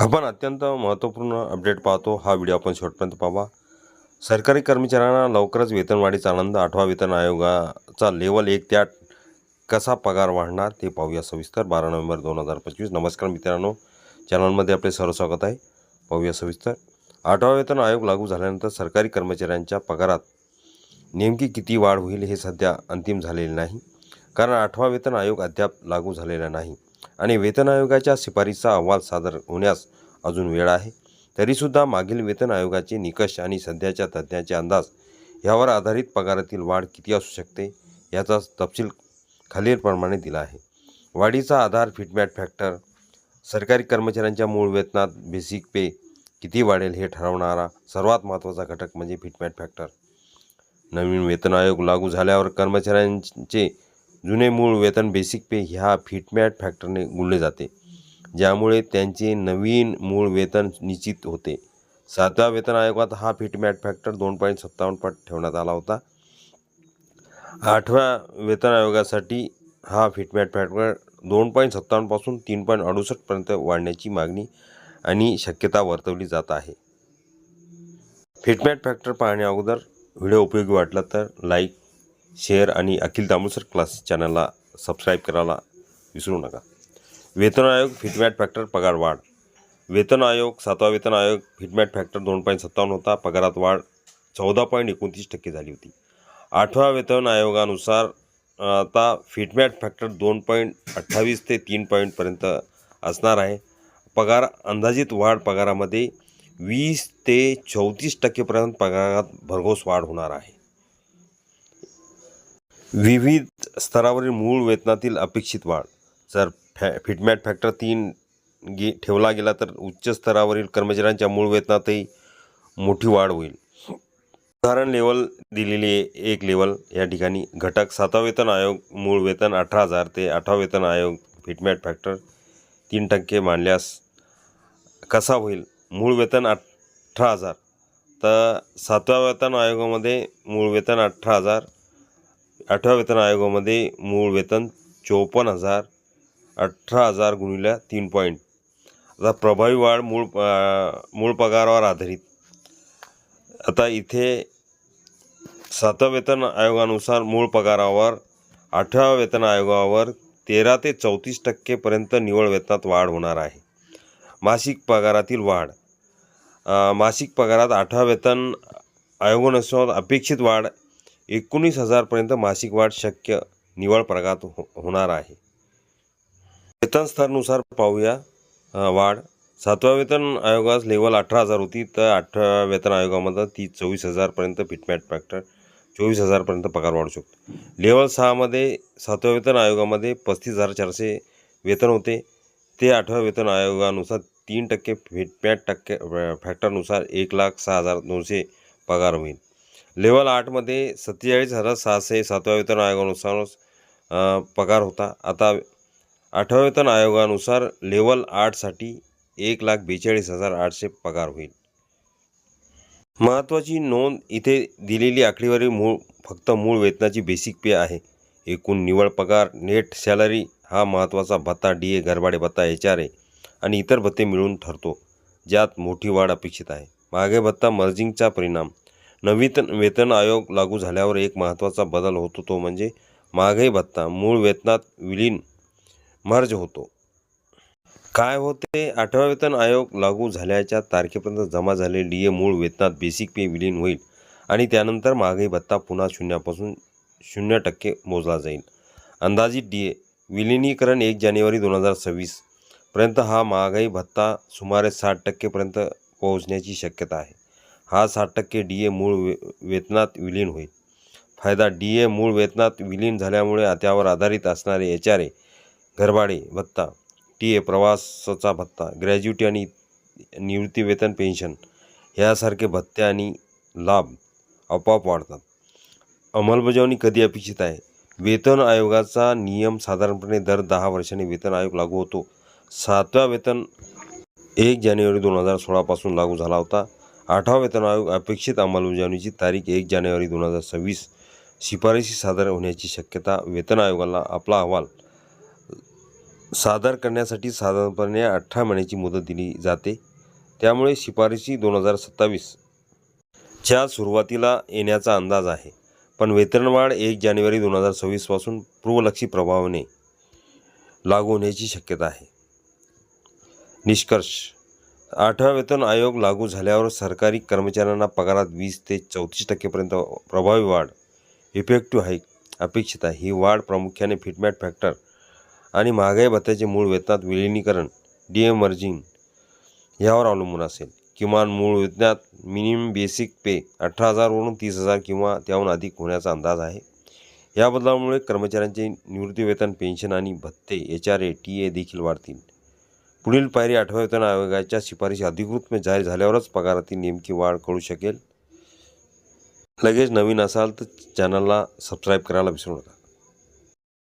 आपण अत्यंत महत्त्वपूर्ण अपडेट पाहतो. हा व्हिडिओ आपण शेवटपर्यंत पाहावा. सरकारी कर्मचाऱ्यांना लवकरच वेतनवाढीचा आनंद आठवा वेतन आयोगाचा लेवल एक त्या कसा पगार वाढणार ते पाहूया सविस्तर. बारा नोव्हेंबर दोन हजार पंचवीस. नमस्कार मित्रांनो. चॅनलमध्ये आपले सर्व स्वागत आहे. पाहूया सविस्तर. आठवा वेतन आयोग लागू झाल्यानंतर सरकारी कर्मचाऱ्यांच्या पगारात नेमकी किती वाढ होईल हे सध्या अंतिम झालेले नाही. कारण आठवा वेतन आयोग अद्याप लागू झालेला नाही. आणि वेतन आयोगाच्या शिफारसीचा अहवाल सादर होण्यास अजून वेळ आहे. तरीसुद्धा मागील वेतन आयोगाचे निकष आणि सध्याच्या तज्ज्ञांचे अंदाज यावर आधारित पगारातील वाढ किती असू शकते याचा तपशील खालीलप्रमाणे दिला आहे. वाढीचा आधार फिटमॅट फॅक्टर सरकारी कर्मचाऱ्यांच्या मूळ वेतनात बेसिक पे किती वाढेल हे ठरवणारा सर्वात महत्त्वाचा घटक म्हणजे फिटमॅट फॅक्टर. नवीन वेतन आयोग लागू झाल्यावर कर्मचाऱ्यांचे जुने मूळ वेतन बेसिक पे ह्या फिटमॅट फॅक्टरने गुणले जाते. ज्यामुळे त्यांचे नवीन मूळ वेतन निश्चित होते. सातव्या वेतन आयोगात हा फिटमॅट फॅक्टर दोन पॉईंट सत्तावन्न पट ठेवण्यात आला होता. आठव्या वेतन आयोगासाठी हा फिटमॅट फॅक्टर दोन पॉईंट सत्तावन्नपासून तीन पॉईंट अडुसष्टपर्यंत वाढण्याची मागणी आणि शक्यता वर्तवली जात आहे. फिटमॅट फॅक्टर पाहण्या अगोदर व्हिडिओ उपयोगी वाटला तर लाईक शेअर आणि अखिल तांबुसर क्लास चॅनलला सबस्क्राईब करायला विसरू नका. वेतन आयोग फिटमॅट फॅक्टर पगार वाढ. वेतन आयोग सातवा वेतन आयोग फिटमॅट फॅक्टर दोन पॉईंट सत्तावन्न होता. पगारात वाढ चौदा पॉईंट एकोणतीस टक्के झाली होती. आठव्या वेतन आयोगानुसार आता फिटमॅट फॅक्टर दोन पॉईंट अठ्ठावीस ते तीन पॉईंटपर्यंत असणार आहे. पगार अंदाजित वाढ पगारामध्ये वीस ते चौतीस टक्केपर्यंत पगारात भरघोस वाढ होणार आहे. विविध स्तरावरील मूळ वेतनातील अपेक्षित वाढ. जर फॅ फिटमॅट फॅक्टर तीन गे ठेवला गेला तर उच्च स्तरावरील कर्मचाऱ्यांच्या मूळ वेतनातही मोठी वाढ होईल. उदाहरण लेवल दिलेली आहे एक लेवल या ठिकाणी घटक सातवा वेतन आयोग मूळ वेतन अठरा हजार ते आठवा वेतन आयोग फिटमॅट फॅक्टर तीन टक्के मानल्यास कसा होईल? मूळ वेतन अठरा हजार. तर सातव्या वेतन आयोगामध्ये मूळ वेतन अठरा हजार आठव्या वेतन आयोगामध्ये मूळ वेतन चोपन्न हजार अठरा हजार गुणिल्या तीन पॉईंट आता प्रभावी वाढ मूळ प- मूळ पगारावर आधारित. आता इथे सातव्या वेतन आयोगानुसार मूळ पगारावर आठव्या वेतन आयोगावर तेरा ते चौतीस टक्केपर्यंत निव्वळ वेतनात वाढ होणार आहे. मासिक पगारातील वाढ. मासिक पगारात आठव्या वेतन आयोगानुसार अपेक्षित वाढ एकोणीस हजारपर्यंत मासिक वाढ शक्य निवळ प्रगात हो होणार आहे. वेतन स्तरनुसार पाहूया. वाढ. सातव्या वेतन आयोगास लेवल अठरा हजार होती. तर आठव्या वेतन आयोगामध्ये ती चोवीस हजारपर्यंत फिटमॅट फॅक्टर चोवीस हजारपर्यंत पगार वाढू शकतो. लेवल सहामध्ये सातव्या वेतन आयोगामध्ये पस्तीस हजार चारशे वेतन होते. ते आठव्या वेतन आयोगानुसार तीन टक्के फिटमॅट टक्के फॅक्टरनुसार एक लाख सहा हजार दोनशे पगार होईल. लेवल आठमध्ये सत्तेचाळीस हजार सहाशे सातव्या वेतन आयोगानुसार पगार होता. आता आठव्या वेतन आयोगानुसार लेवल आठसाठी एक लाख बेचाळीस हजार आठशे पगार होईल. महत्त्वाची नोंद इथे दिलेली आकडेवारी मूळ फक्त मूळ वेतनाची बेसिक पे आहे. एकूण निव्वळ पगार नेट सॅलरी हा महत्त्वाचा भत्ता डी ए गरबाडे भत्ता एच आर ए आणि इतर भत्ते मिळून ठरतो. ज्यात मोठी वाढ अपेक्षित आहे. मागे भत्ता मर्जिंगचा परिणाम नवीन वेतन आयोग लागू झाल्यावर एक महत्त्वाचा बदल होतो तो म्हणजे महागाई भत्ता. मूळ वेतनात विलीन मर्ज होतो. काय होते? आठवा वेतन आयोग लागू झाल्याच्या तारखेपर्यंत जमा झालेले डी ए मूळ वेतनात बेसिक पे विलीन होईल आणि त्यानंतर महागाई भत्ता पुन्हा शून्यापासून शून्य टक्के मोजला जाईल. अंदाजित डी ए विलिनीकरण एक जानेवारी दोन हजार सव्वीसपर्यंत हा महागाई भत्ता सुमारे साठ टक्केपर्यंत पोहोचण्याची शक्यता आहे. हा साठ टक्के डी ए मूळ वे वेतनात विलीन होईल. फायदा डी ए मूळ वेतनात विलीन झाल्यामुळे त्यावर आधारित असणारे एच आर ए घरभाडे भत्ता टी ए प्रवासाचा भत्ता ग्रॅज्युटी आणि निवृत्ती वेतन पेन्शन यासारखे भत्ते आणि लाभ आपोआप वाढतात. अंमलबजावणी कधी अपेक्षित आहे? वेतन आयोगाचा नियम साधारणपणे दर दहा वर्षांनी वेतन आयोग लागू होतो. सातव्या वेतन एक जानेवारी दोन हजार सोळापासून लागू झाला होता. आठवा वेतन आयोग अपेक्षित अंमलबजावणीची तारीख एक जानेवारी दोन हजार सव्वीस. शिफारशी सादर होण्याची शक्यता वेतन आयोगाला आपला अहवाल सादर करण्यासाठी साधारणपणे अठरा महिन्याची मुदत दिली जाते. त्यामुळे शिफारशी दोन हजार सत्तावीसच्या सुरुवातीला येण्याचा अंदाज आहे. पण वेतनवाढ एक जानेवारी दोन हजार सव्वीसपासून पूर्वलक्षी प्रभावाने लागू होण्याची शक्यता आहे. निष्कर्ष आठवा वेतन आयोग लागू झाल्यावर सरकारी कर्मचाऱ्यांना पगारात वीस ते चौतीस टक्केपर्यंत प्रभावी वाढ इफेक्टिव्ह हाईक अपेक्षित आहे. ही वाढ प्रामुख्याने फिटमॅट फॅक्टर आणि महागाई भत्त्याचे मूळ वेतनात विलिनीकरण डिएमर्जिंग यावर अवलंबून असेल. किमान मूळ वेतनात मिनिमम बेसिक पे अठरा हजारवरून तीस हजार किंवा त्याहून अधिक होण्याचा अंदाज आहे. या बदलामुळे कर्मचाऱ्यांचे निवृत्तीवेतन पेन्शन आणि भत्ते H R A T A देखील वाढतील. पुढील पायरी आठव्या वेतन आयोगाच्या शिफारशी अधिकृतपणे जाहीर झाल्यावरच पगारातील नेमकी वाढ कळू शकेल. लगेच नवीन असाल तर चॅनलला सबस्क्राईब करायला विसरू नका.